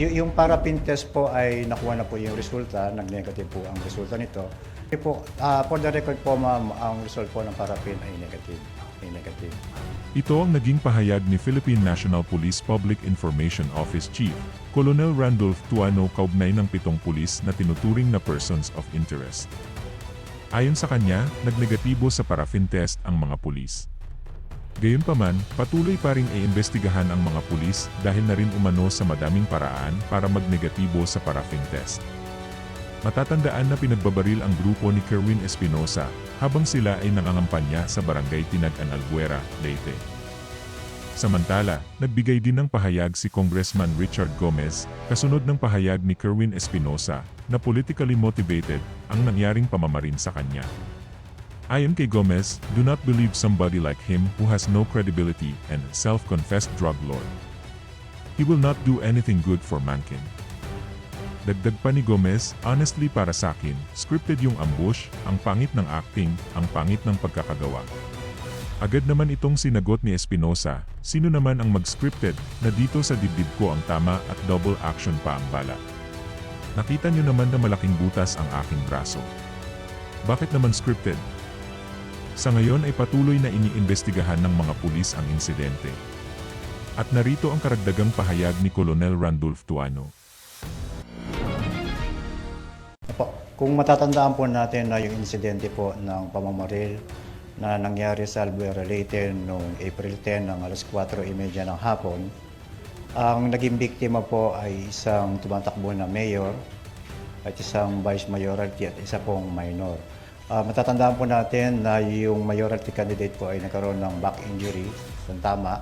Y- yung parapin test po ay nakuha na po yung resulta, nag-negative po ang resulta nito. Kasi po, ah, for the record po ma'am, ang result po ng parapin ay negative. Ay negative. Ito ang naging pahayag ni Philippine National Police Public Information Office Chief, Colonel Randolph Tuano kaugnay ng pitong pulis na tinuturing na persons of interest. Ayon sa kanya, nagnegatibo sa paraffin test ang mga pulis. Gayunpaman, patuloy pa rin iimbestigahan ang mga pulis dahil na rin umano sa madaming paraan para magnegatibo sa paraffin test. Matatandaan na pinagbabaril ang grupo ni Kerwin Espinosa habang sila ay nangangampanya sa barangay Tinagan Alguera, Leyte. Samantala, nagbigay din ng pahayag si Congressman Richard Gomez, kasunod ng pahayag ni Kerwin Espinosa, na politically motivated ang nangyaring pamamarin sa kanya. Ayon kay Gomez, do not believe somebody like him who has no credibility and self-confessed drug lord. He will not do anything good for mankind. Dagdag pa ni Gomez, honestly para sa akin, scripted yung ambush, ang pangit ng acting, ang pangit ng pagkakagawa. Agad naman itong sinagot ni Espinosa, sino naman ang mag-scripted na dito sa dibdib ko ang tama at double action pa ang bala. Nakita nyo naman na malaking butas ang aking braso. Bakit naman scripted? Sa ngayon ay patuloy na iniimbestigahan ng mga pulis ang insidente. At narito ang karagdagang pahayag ni Colonel Randolph Tuano. Opo, kung matatandaan po natin na yung insidente po ng pamamaril na nangyari sa Albuera Leyte noong April 10 ng alas 4.30 ng hapon, ang naging biktima po ay isang tumatakbo na mayor at isang vice mayoralty at isa pong minor. Ah, matatandaan po natin na yung mayoralty candidate po ay nagkaroon ng back injury, kung tama,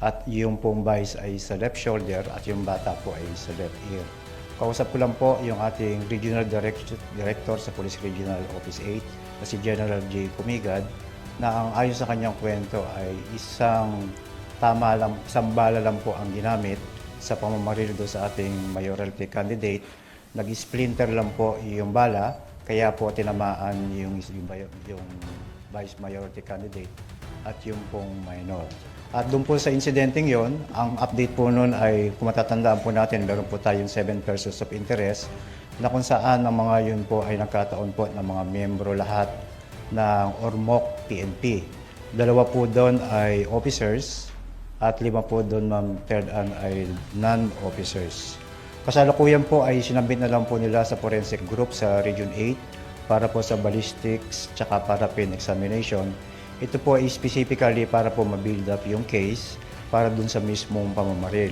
at yung pong vice ay sa left shoulder at yung bata po ay sa left ear. Kausap ko lang po yung ating Regional Director, Director sa Police Regional Office 8 na si General J. Kumigad na ang ayon sa kanyang kwento ay isang tama lang, isang bala lang po ang ginamit sa pamamaril do sa ating mayoralty candidate. Nag-splinter lang po yung bala, kaya po tinamaan yung, yung, vice mayoralty candidate at yung pong minor. At doon po sa insidenteng yon, ang update po noon ay kung matatandaan po natin, meron po tayong 7 persons of interest na kung saan ang mga yun po ay nagkataon po ng mga miyembro lahat ng Ormoc PNP. Dalawa po doon ay officers at lima po doon, ma'am, third an ay non-officers. Kasalukuyan po ay sinabit na lang po nila sa forensic group sa Region 8 para po sa ballistics tsaka para pin examination. Ito po ay specifically para po ma-build up yung case para dun sa mismong pamamaril.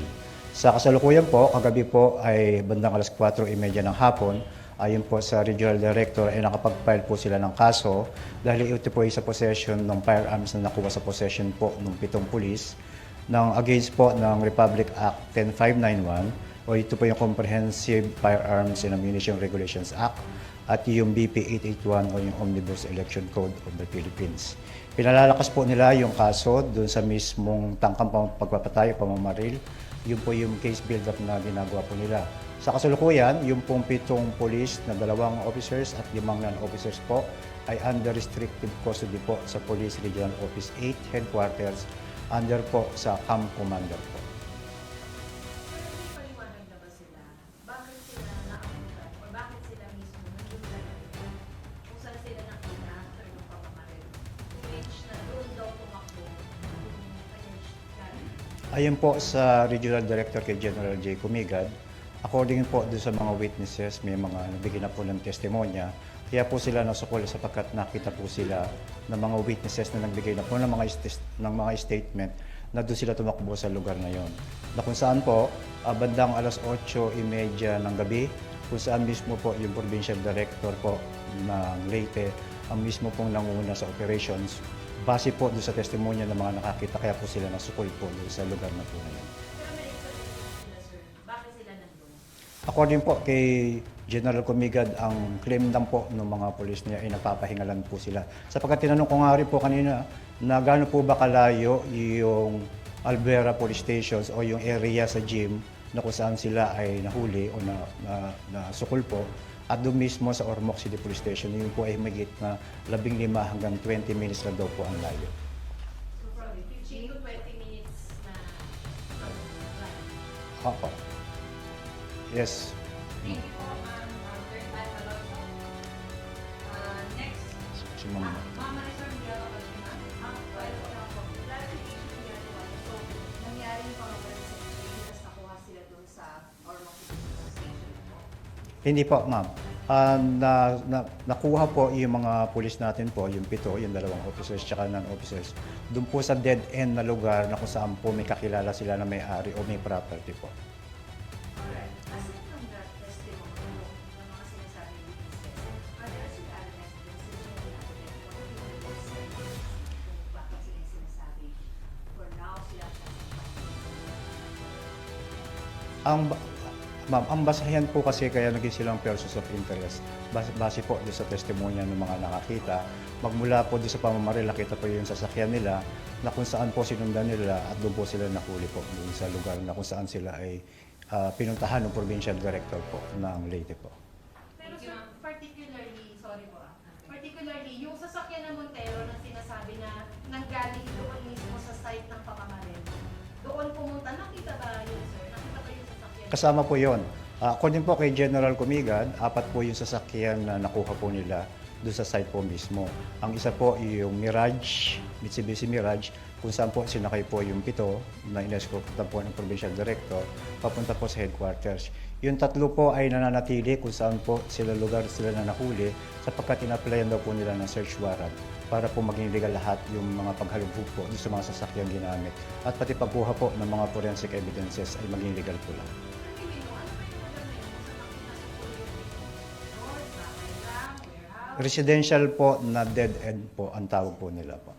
Sa kasalukuyan po, kagabi po ay bandang alas 4.30 ng hapon, ayon po sa Regional Director ay nakapag-file po sila ng kaso dahil ito po ay sa possession ng firearms na nakuha sa possession po ng pitong pulis ng against po ng Republic Act 10591 o ito po yung Comprehensive Firearms and Ammunition Regulations Act at yung BP 881 o yung Omnibus Election Code of the Philippines. Pinalalakas po nila yung kaso doon sa mismong tangkang pagpapatay o pamamaril. Yun po yung case build-up na ginagawa po nila. Sa kasalukuyan, yung pong pitong police na dalawang officers at limang non-officers po ay under restrictive custody po sa Police Regional Office 8 Headquarters under po sa Camp Commander po. Ayon po sa Regional Director kay General J. Kumigad, according po doon sa mga witnesses, may mga nabigyan na po ng testimonya, kaya po sila nasukol sapagkat nakita po sila ng mga witnesses na nagbigay na po ng mga, ng mga statement na doon sila tumakbo sa lugar na yon. Na kung saan po, ah, bandang alas 8.30 ng gabi, kung saan mismo po yung Provincial Director po ng Leyte, ang mismo pong nanguna sa operations, base po doon sa testimonya ng mga nakakita, kaya po sila nasukol po doon sa lugar na po na yun. According po kay General Comigad, ang claim lang po ng mga polis niya ay nagpapahingalan po sila. Sapagkat tinanong ko nga rin po kanina na gaano po ba kalayo yung Alvera Police Stations o yung area sa gym na kung saan sila ay nahuli o na, na, na sukol po. At doon mismo sa Ormoc City Police Station, yun po ay magit na 15 hanggang 20 minutes lang daw po ang layo. So probably 15 to 20 minutes na drive. Opo. Yes. Thank you po, ma'am. Uh, next, Si Ma'am. Hindi po, ma'am. Ah, na, na, nakuha po yung mga pulis natin po, yung pito, yung dalawang officers tsaka non-officers, doon po sa dead end na lugar na kung saan po may kakilala sila na may-ari o may property po. Ng Ang, ma'am, ang basahan po kasi kaya naging silang persons of interest. Base, base po doon sa testimonya ng mga nakakita. Magmula po doon sa pamamaril, nakita po yung sasakyan nila na kung saan po sinundan nila at doon po sila nakuli po doon sa lugar na kung saan sila ay ah, pinuntahan ng provincial director po ng Leyte po. Pero sir, particularly, sorry po ah, particularly, yung sasakyan ng Montero na sinasabi na nanggaling Kasama po yon. according po kay General Comigan, apat po yung sasakyan na nakuha po nila doon sa site po mismo. Ang isa po yung Mirage, Mitsubishi Mirage, kung saan po sinakay po yung pito na inescortan po ng provincial director papunta po sa headquarters. Yung tatlo po ay nananatili kung saan po sila lugar sila na nahuli sapagkat inaplayan daw po nila ng search warrant para po maging legal lahat yung mga paghalugog po sa mga sasakyan ginamit. At pati pagkuha po ng mga forensic evidences ay maging legal po lang. Residential po na dead end po ang tawag po nila po.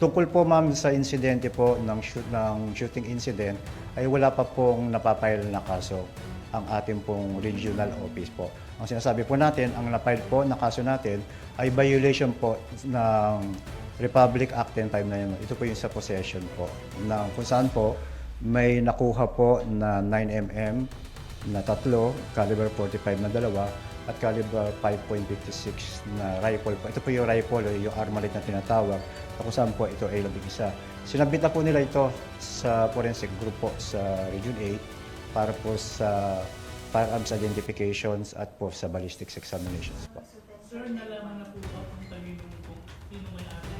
Tungkol po ma'am sa insidente po ng, shoot, ng shooting incident ay wala pa pong napapile na kaso ang ating pong regional office po. Ang sinasabi po natin, ang napile po na kaso natin ay violation po ng Republic Act 10991. Ito po yung sa possession po. Na kung saan po may nakuha po na 9mm na tatlo, caliber 45 na dalawa, at caliber 5.56 na rifle po. Ito po yung rifle, o yung armalite na tinatawag, na kung saan po ito ay labing isa. Sinabit na po nila ito sa forensic group po sa Region 8 para po sa firearms identifications at po sa ballistics examinations po. Sir, nalaman na po ba kung tayo yung kung sino may ari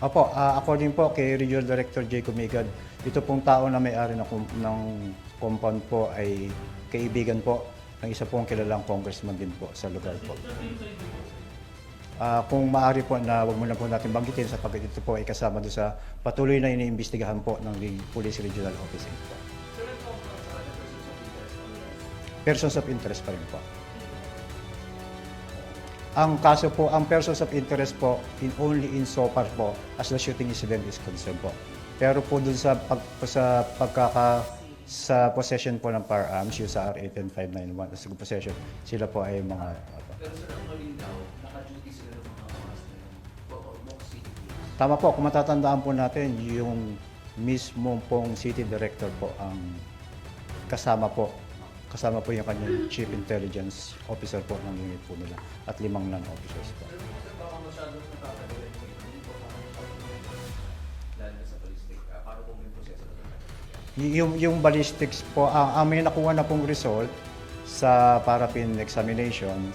Opo, ah, according po kay Regional Director Jacob Migad, ito pong tao na may-ari ng, ng compound po ay kaibigan po ng isa pong kilalang congressman din po sa lugar po. Ah, kung maaari po na wag mo na po natin banggitin sapagkat ito po ay kasama doon sa patuloy na iniimbestigahan po ng Police Regional Office 8 po. Persons of interest pa rin po. Ang kaso po, ang persons of interest po, in only in so far po as the shooting incident is concerned po. Pero po dun sa, pag, sa pagkaka sa possession po ng firearms, yung sa R 18591, sa possession, sila po ay mga Pero sir, ang malinaw, naka-duty sila ng mga oras na yun. Tama po, kung matatandaan po natin, yung mismo pong city director po ang kasama po. Kasama po yung kanyang chief intelligence officer po ng unit po nila at limang non-officers po. Ah? Y- yung, yung ballistics po, ang, ang may nakuha na pong result sa paraffin examinations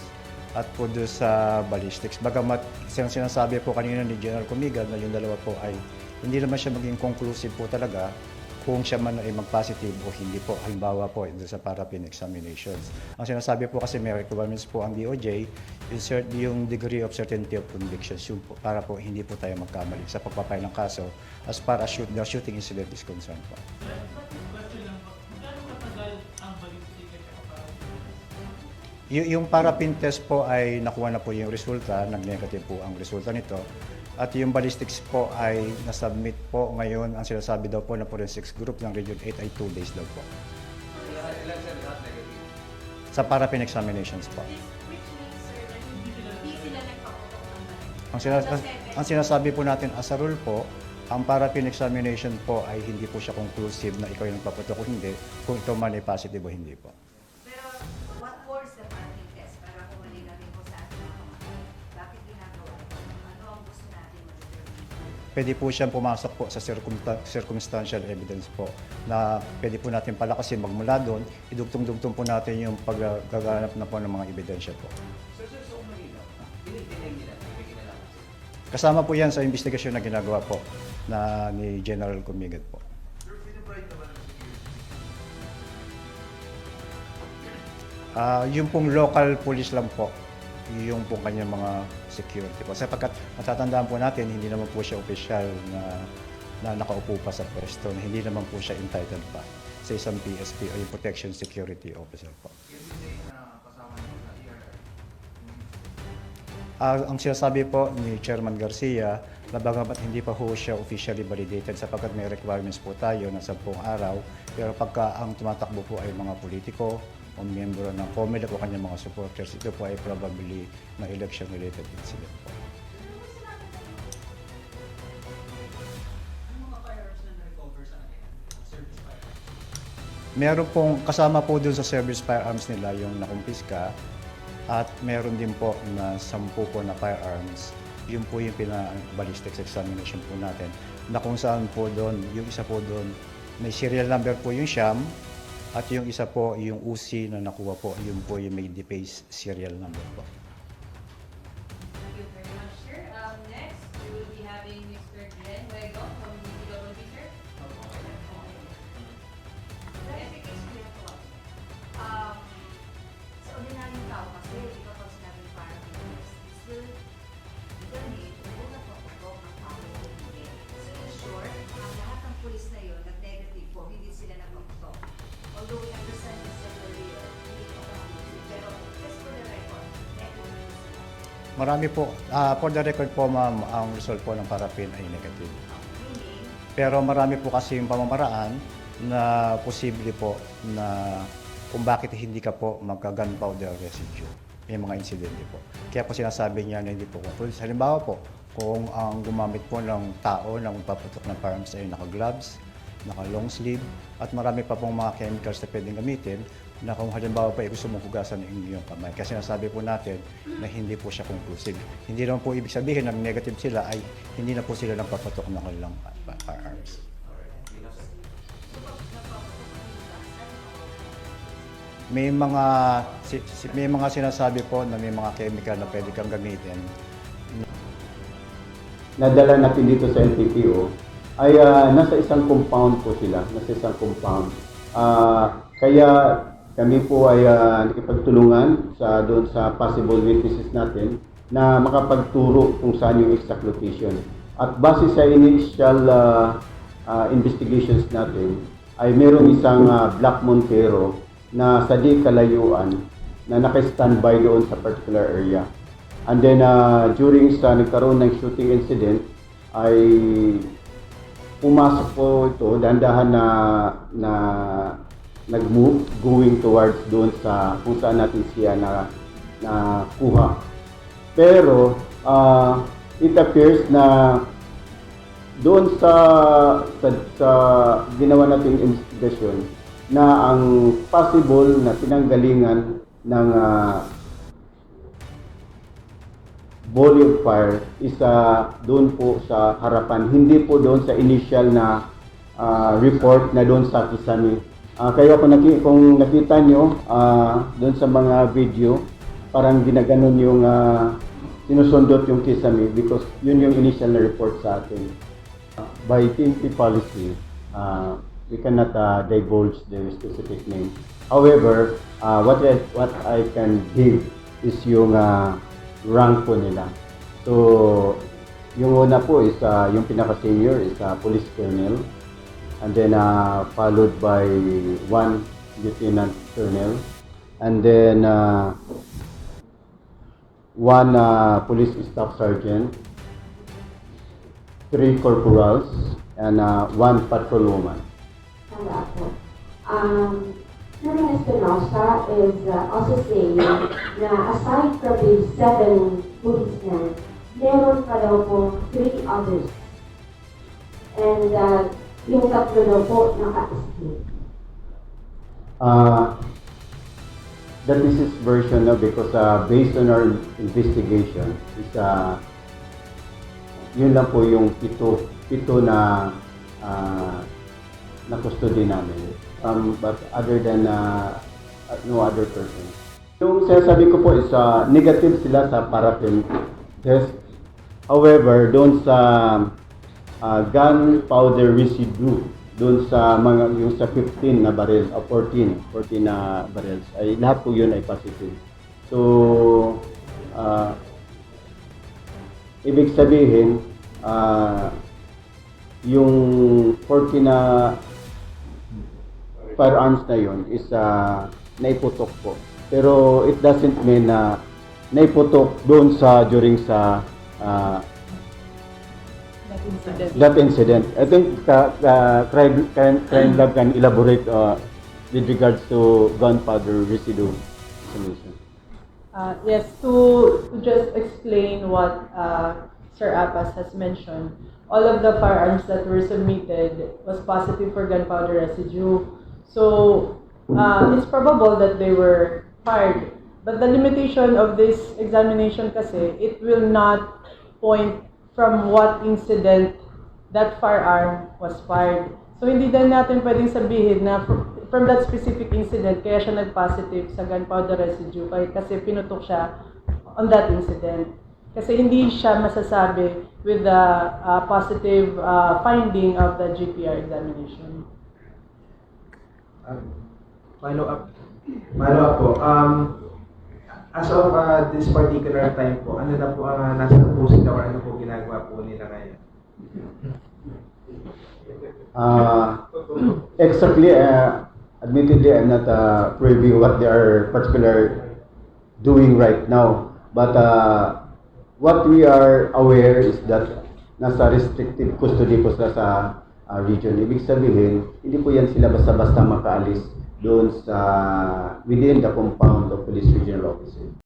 at po doon sa ballistics. Bagamat siyang sinasabi po kanina ni General Comigan na yung dalawa po ay hindi naman siya maging conclusive po talaga kung siya man ay mag-positive o hindi po. Halimbawa po doon sa paraffin examinations. Ang sinasabi po kasi may requirements po ang DOJ, yung, cert- yung degree of certainty of convictions yung po, para po hindi po tayo magkamali sa pagpapay ng kaso as far as shoot, the shooting incident is concerned po. Y- yung paraffin test po ay nakuha na po yung resulta, nag-negative po ang resulta nito. At yung ballistics po ay nasubmit po ngayon, ang sinasabi daw po ng forensics group ng Region 8 ay 2 days daw po. Sa paraffin examinations po. Ang, sinas- ang sinasabi po natin as a rule po, ang paraffin examination po ay hindi po siya conclusive na ikaw yung nagpaputok o hindi, kung ito man ay positive o hindi po. Pwede po siyang pumasok po sa circumstantial evidence po na pwede po natin palakasin magmula doon, idugtong-dugtong po natin yung paggaganap na po ng mga ebidensya po. Sir, sir, so dinigdinay nila. Kasama po yan sa investigasyon na ginagawa po na ni General Comigat po. Ah, yung pong local police lang po, yung pong kanyang mga security po. Sapagkat matatandaan po natin, hindi naman po siya official na, na nakaupo pa sa pwesto, na hindi naman po siya entitled pa sa isang PSP o yung Protection Security Officer po. Ah, ang sinasabi po ni Chairman Garcia, na hindi pa ho siya officially validated sapagkat may requirements po tayo na 10 araw, pero pagka ang tumatakbo po ay mga politiko o miyembro ng COMELEC o kanyang mga supporters, ito po ay probably na election-related incident po. Meron pong kasama po dun sa service firearms nila yung nakumpiska at meron din po na sampu po na firearms. Yun po yung pina-ballistics examination po natin na kung saan po doon, yung isa po doon, may serial number po yung Sham at yung isa po yung UC na nakuha po, yun po yung may depace serial number po. Marami po, ah, for the record po ma'am, ang result po ng parapin ay negative. Pero marami po kasi yung pamamaraan na posible po na kung bakit hindi ka po magka-gunpowder residue. May mga insidente po. Kaya po sinasabi niya na hindi po conclusive. Halimbawa po, kung ang gumamit po ng tao na magpaputok ng firearms ay naka-gloves, naka-long sleeve, at marami pa pong mga chemicals na pwedeng gamitin na kung halimbawa pa gusto mong hugasan ng inyong kamay. Kasi sinasabi po natin na hindi po siya conclusive. Hindi naman po ibig sabihin na negative sila ay hindi na po sila nagpapatok ng kanilang uh, firearms. Ang hugasan, May mga may mga sinasabi po na may mga chemical na pwede kang gamitin nadala natin dito sa NTPO ay ah, nasa isang compound po sila, nasa isang compound. Ah, kaya kami po ay ah, nakipagtulungan sa doon sa possible witnesses natin na makapagturo kung saan yung exact location. At base sa initial ah, ah, investigations natin ay merong isang ah, Black Montero na sa di kalayuan na naka-standby doon sa particular area. And then uh, during sa nagkaroon ng shooting incident ay pumasok po ito dahan-dahan na na nag-move going towards doon sa kung saan natin siya na na kuha. Pero uh, it appears na doon sa sa, sa ginawa nating investigation na ang possible na pinanggalingan ng ah, volley of fire is ah, doon po sa harapan, hindi po doon sa initial na ah, report na doon sa Kisame. Ah, kaya kung, naki, kung nakita nyo ah, doon sa mga video, parang ginaganon yung ah, sinusundot yung Kisame because yun yung initial na report sa atin. Ah, by PNP policy, uh, we cannot uh, divulge the specific name. However, uh, what I, what I can give is yung uh, rank po nila. So, yung una po is uh, yung pinaka-senior is uh, police colonel and then uh, followed by one lieutenant colonel and then uh, one uh, police staff sergeant three corporals and uh, one patrolwoman. Tama po. Um, Colonel Espinosa is uh, also saying na aside from the seven policemen, meron pa daw three others. And uh, yung tatlo daw po naka-escape. Uh, that is version no, because uh, based on our investigation, is uh, yun lang po yung pito, pito na ah, na custody namin. Um, but other than uh, no other person. Yung sinasabi ko po is uh, negative sila sa paraffin test. However, doon sa uh, gunpowder residue, doon sa mga yung sa 15 na barrel o 14, 14 na barrels ay lahat po yun ay positive. So, uh, ibig sabihin, ah, yung 14 na firearms na yun is uh, naiputok po. Pero it doesn't mean na naiputok doon sa during sa ah, That incident. I think uh, uh, crime, crime, crime lab can elaborate uh, with regards to gunpowder residue solution. Uh, yes, to, to just explain what uh, Sir Apas has mentioned, all of the firearms that were submitted was positive for gunpowder residue. So uh, it's probable that they were fired. But the limitation of this examination kasi, it will not point from what incident that firearm was fired. So hindi din natin pwedeng sabihin na fr- from that specific incident kaya siya nag-positive sa gunpowder residue kasi pinutok siya on that incident. Kasi hindi siya masasabi with the uh, positive uh, finding of the GPR examination. Um, follow up. Follow up po. Um, as of uh, this particular time po, ano na po ang uh, nasa puso or ano po ginagawa po nila ngayon? Uh, exactly, uh, admittedly, I'm not uh, privy what they are particular doing right now. But uh, what we are aware is that nasa restricted custody po sila sa uh, region. Ibig sabihin, hindi po yan sila basta-basta makaalis doon sa within the compound of police regional officer.